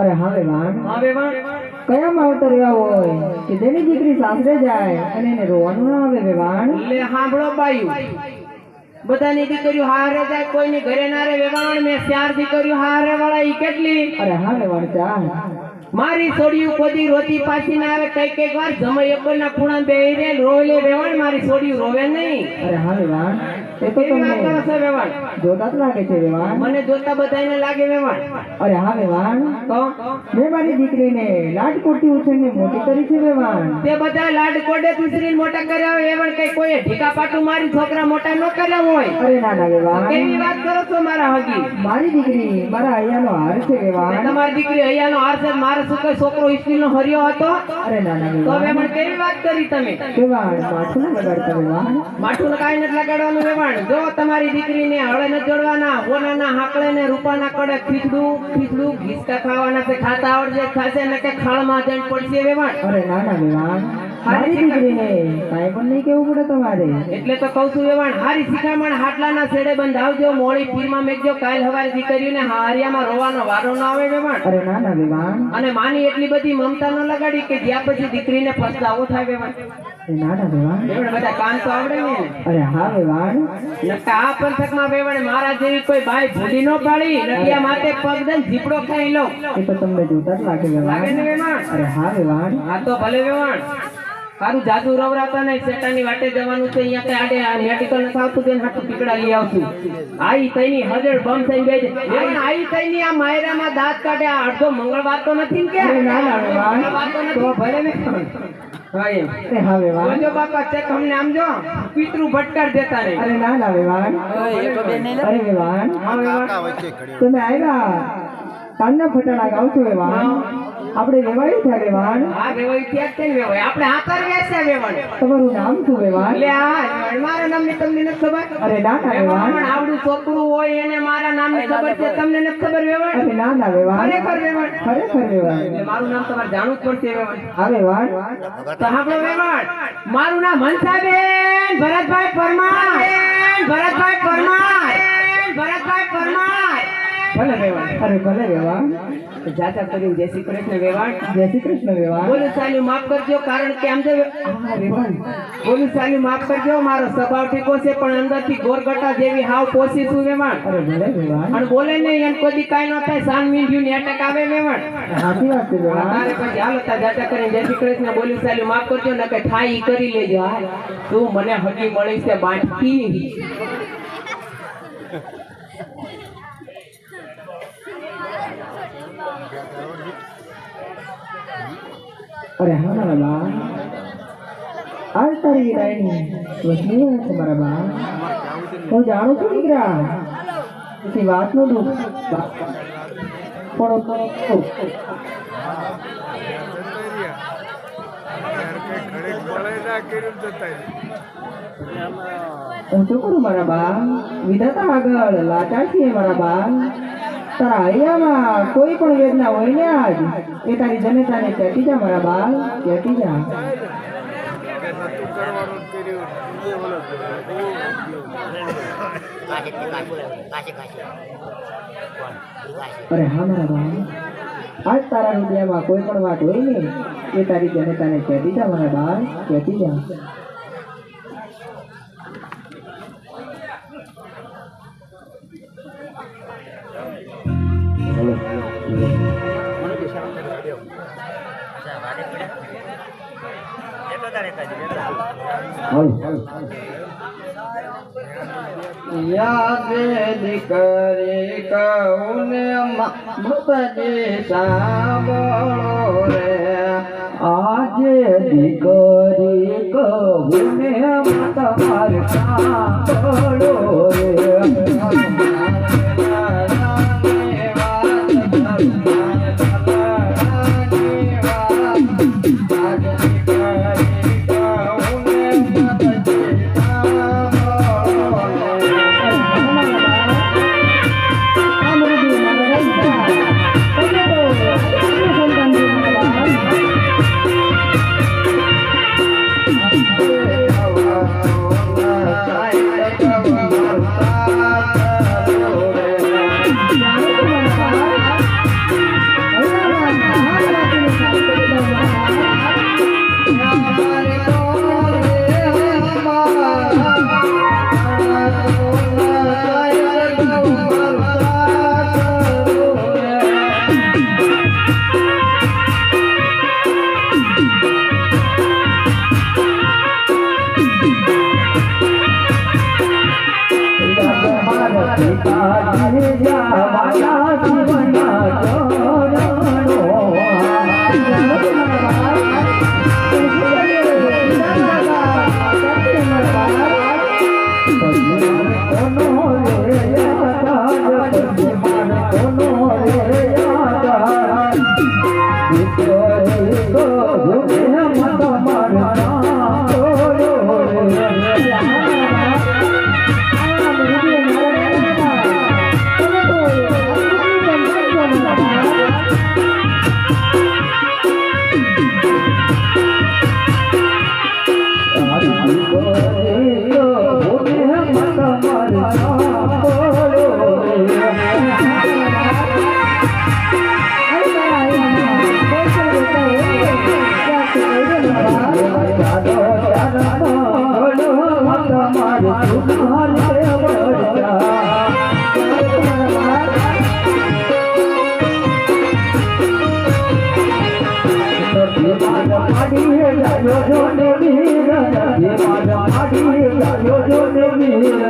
અરે હવે વાણ હવે વાણ કયા માવતર એવા હોય કે જેની દીકરી સાસરે જાય અને એને રોવાનું ના આવે વેવાણ લે સાંભળો બાયું. બધાની દીકરીઓ હારે જાય કોઈની ઘરે ના રે વેવાણ મેં ચાર દીકરીઓ હારે વાળા ઈ કેટલી? અરે હા વેવાણ ચાલ. મારી સોડિયું કોદી રોતી પાછી ના આવે કઈ કંઈક વાર જમય એકર ના ખૂણા બે રે રોલે વેવાણ મારી સોડિયું રોવે નહીં. અરે હા વેવાણ એ તો કેવી કરો તમને છો વેવાણ જોતા જ લાગે છે વેવાણ મને જોતા બધાને લાગે વેવાણ અરે હા વેવાણ તો? મેં મારી દીકરીને લાડકોટથી ઉછેરીને મોટી કરી છે વેવાણ તે બધા લાડ કોડે તુસરી મોટા કર્યા હોય એવણ કઈ કોઈ ઢીકા પાટું મારી છોકરા મોટા ન કર્યા હોય. અરે ના ના વેવાણ કેવી વાત કરો છો મારા હગી? મારી દીકરી મારા અહીંયાનો હાર છે વેવાણ તમારી દીકરી અહીંયાનો હાર છે મારે શું કઈ છોકરો ઈસ્ટીલ નો હરિયો હતો? અરે ના ના તો વેવાણ વેવાણ કેવી વાત કરી તમે? વેવાણ માથું ના લગાડતા વેવાણ. માઠું કાંઈ નથી લગાડવાનું વેવાણ. જો તમારી દીકરીને હળે નથી જોડવાના હોનાના હાકળે ને રૂપાના કડે ખીચડું ખીચડું ઘીસકા ખાવાના ખાતા આવડશે ખાશે ને કે ખાળમાં જઈને પડશે વેવાણ. અરે ના ના વેવાણ. મારી દીકરીને કાંઈ પણ નહીં કેવું પડે તમારે. એટલે તો કઉ છું વેવાણ હારી શિખામણ હાટલાના છેડે બંધાવજો મોડી પીરમાં મેકજો કાલ હવારે દીકરીઓને હારિયામાં રોવાનો વારો ન આવે વેવાણ. અરે ના ના વેવાણ. અને માની એટલી બધી મમતા ન લગાડી કે જ્યાં પછી દીકરીને પસ્તાવો થાય વેવાણ. ના ના વેવાણ. વેવાણ બધા કામ તો આવડે ને. અરે હા વેવાણ. નકા આ પંથકમાં વેવાણ મારા જેવી કોઈ બાઈ ભૂલી ન પાડી નડિયા માટે પગ દઈને ઝીપડો ખાઈ લો એ તો તમને જોતા જ લાગે લાગે ને વેવાણ? વેવાણ અરે હા વેવાણ. આ તો ભલે વેવાણ. સારું જાદુ રવરાતા નહીં શેટાની વાટે જવાનું છે અહીંયા કઈ આડે આ મેડિકલ નથી આવતું તેને હાથું પીકડા લઈ આવશું. આઈ તઈની હજળ બમ થઈને વેવાણ આઈ તઈની આ માયરામાં દાંત કાઢે આ અડધો મંગળવાર તો નથી કે? ના ના મંગળવાર તો નથી. ભલે ને. હા એમ. અરે હા વેવાણ જોજો બાપા ચેક અમને આમ જો પિતૃ ભટકાર દેતા નહીં અરે ના ના વેવાણ અરે તમે આવ્યા તમને ફટાડા ગાવ છો વેવાણ આપણે વેવાણી ત્યાં વેવાણ હા વેવાઈ ત્યાં ને વેવાઈ આપણે હાથર વેચ્યા વેવાણ તમારું નામ શું વેવાણ એટલે આ મારા નામની તમને નથી ખબર? અરે ના ના વેવાણ વેવાણ આવડું છોકરું હોય એને મારા નામની ખબર છે તમને નથી ખબર વેવાણ અરે ના ના વેવાણ ખરેખર વેવાણ ખરેખર વેવાણ એટલે મારું નામ તમારે જાણવું જ પડશે વેવાણ હા વેવાણ તો આપણો વેવાણ મારું નામ હંસાબેન ભરતભાઈ પરમાર. ભરતભાઈ પરમાર. ભરતભાઈ પરમાર. ભલે વેવાણ અરે ભલે વેવાણ જાતા કર્યું. જય શ્રી કૃષ્ણ વેવાણ. જય શ્રી કૃષ્ણ વેવાણ. બોલું સાલી માફ કરજો કારણ કે આમ જે બોલું સાલી માફ કરજો મારો સ્વભાવ ઠીકો છે પણ અંદરથી ગોરગટા જેવી હાવ પોસી છું વેવાણ. અરે વેવાણ. અને બોલે નહીં એમ કોઈ કાંઈ ન થાય સાન મીંઢ્યું ને અટક આવે વેવાણ. સાચી વાત છે વેવાણ. તારે પછી હાલ તા જાતા કરીને જય શ્રી કૃષ્ણ. બોલું સાલી માફ કરજો ને કે થાય કરી લેજો હા તું મને હકી મળી છે બાંટકી અરે હા મારા બા આજ તારી વિદાયની વસની છે મારા બા હું જાણું છું દીકરા એની વાતનો દુઃખ. પણ હું શું કરું મારા બા આગળ લાચાર છીએ મારા બા તારા હૈયામાં કોઈ પણ વેદના હોય ને આજ એ તારી જનતાને કહેતી જા મારા બાળ કહેતી જા અરે હા, મારા બાળ. આજ તારા રૂપિયામાં કોઈ પણ વાત હોય ને એ તારી જનતાને કહેતી જા મારા બાળ કહેતી જા યાદ દીકરી કૌને મતજી સાંભળો રે આજે દીકરી કૌને તમાર સાંભળો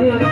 Maria.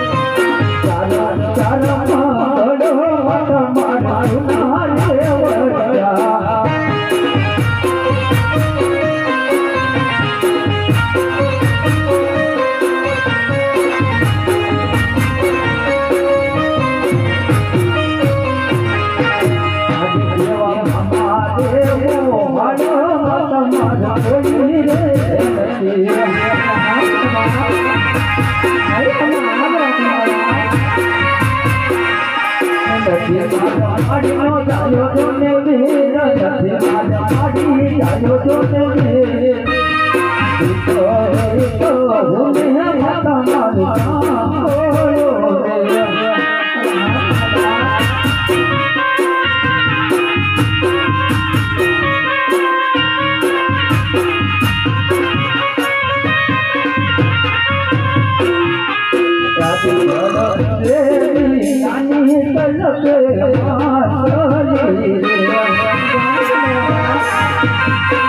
I know that. Música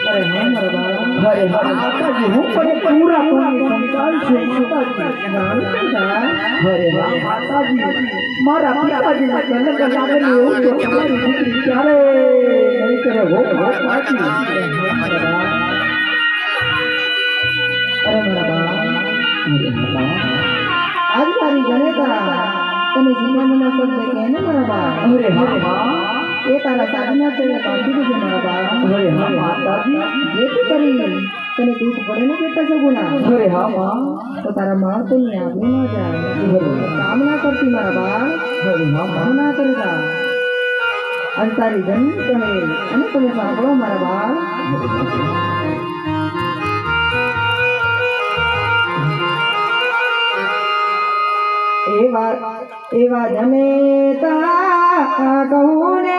અરે મારા પણ પાણી મારા તમારી દીકરી ક્યારે મારા મારા તને જીવનના શબ્દ કહે ને મારા બા અરે બા એ તારા સાધના છે બાંધી દીધે મારા બા અરે હા માતાજી જેથી કરી તને દુઃખ પડે ને બેટા સગુણા અરે હા બા તો તારા માં તો ની આગળ ના જાય. કામ ના કરતી મારા બા અરે હા કામ કરતા અને તારી જન્મ કહે અને તમે સાંભળો મારા બાળ. એવા એવા જનેતા કહું ને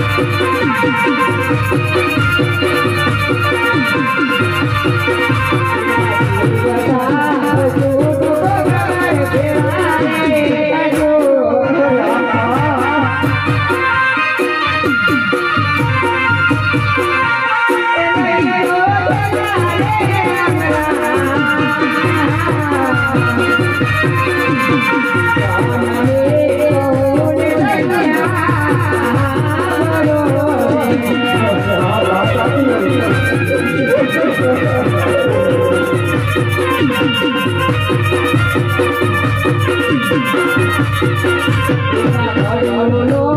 Thank you. અરે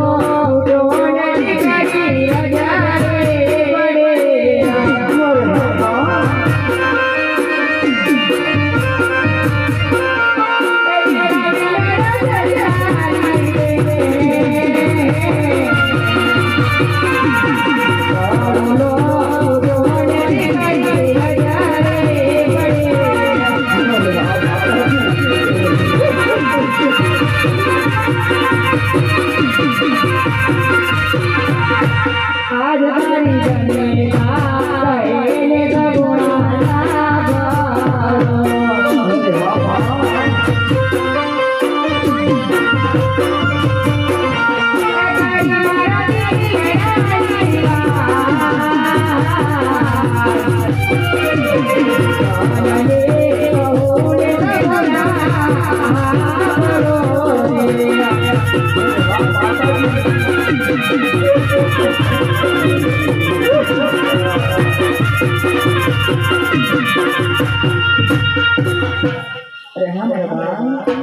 હા મારા બા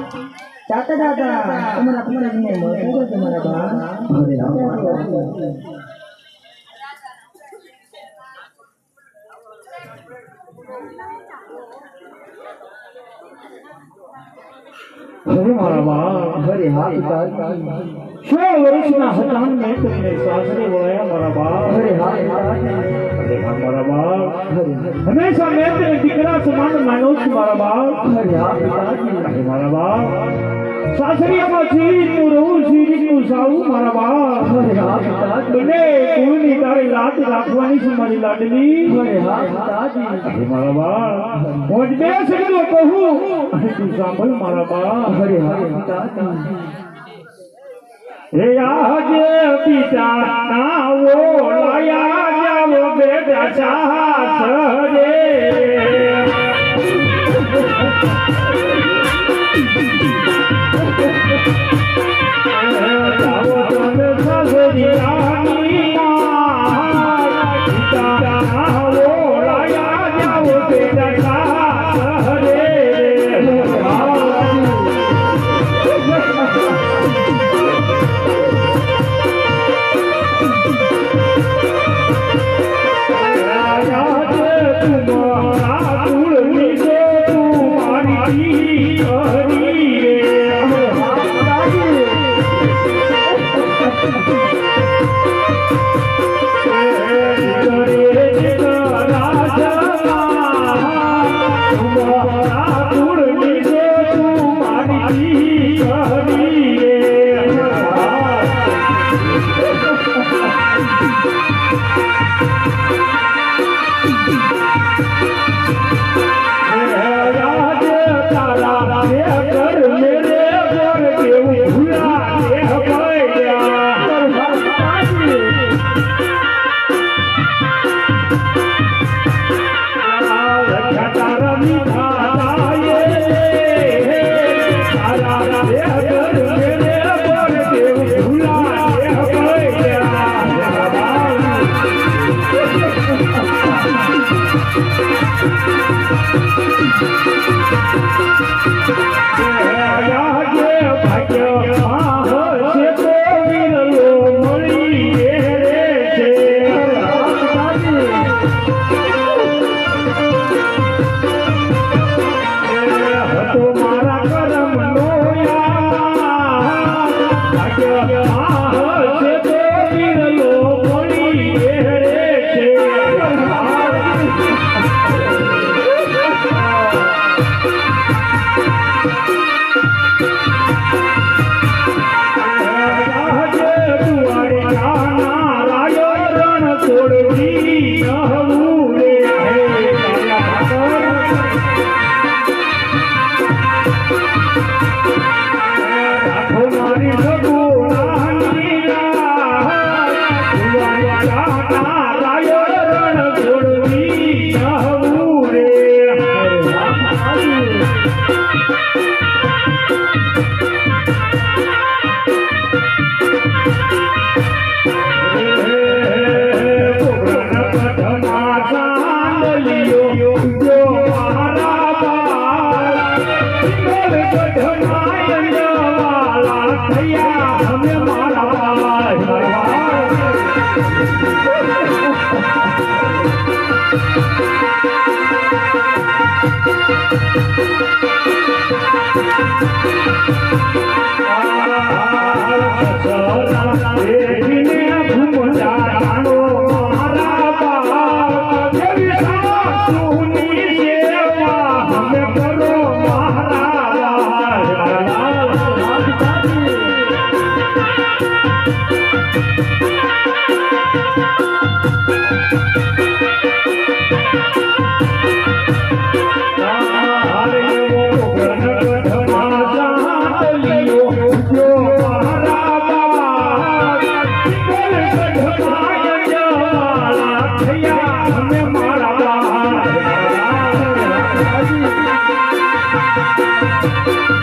ચાચા દાદા તમારા પિતાજીને મળતો હતો તમારા બા અરે હા અરે મારા બા અરે હા પિતાજી સો વર્ષના હતા મેં તમને સાસરે વળાયા મારા બા અરે હા પિતાજી અરે હા મારા બા અરે હંમેશા મેં તને દીકરા સમાન માન્યો છું મારા બા અરે હા પિતાજી અરે મારા બા સાસરીયામાં સીરીનું રહું સીરીનું સાવું મારા બા અરે હા પિતાજી બંને કુળની તારે લાત રાખવાની છે મારી લાડલી અરે હા પિતાજી અરે મારા બા હું જ બે શબ્દો કહું અને તું સાંભળ મારા બા અરે હા પિતાજી હે આજે પિતા નાવો લાયા જાવ બેટા સાસ રે 啊，来呀。Thank you.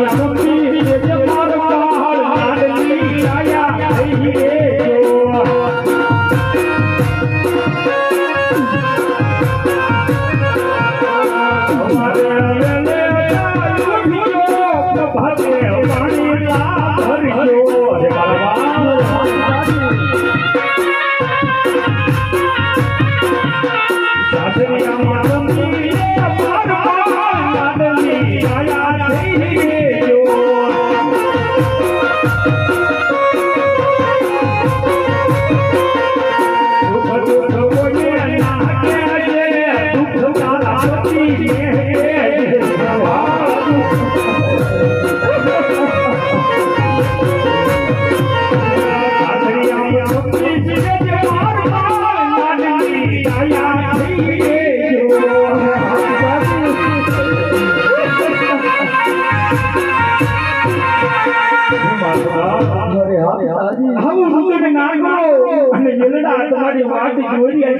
Yeah.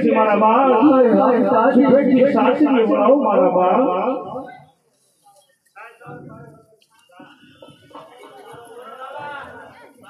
છે મારા બા સાચી સાચી મારા બા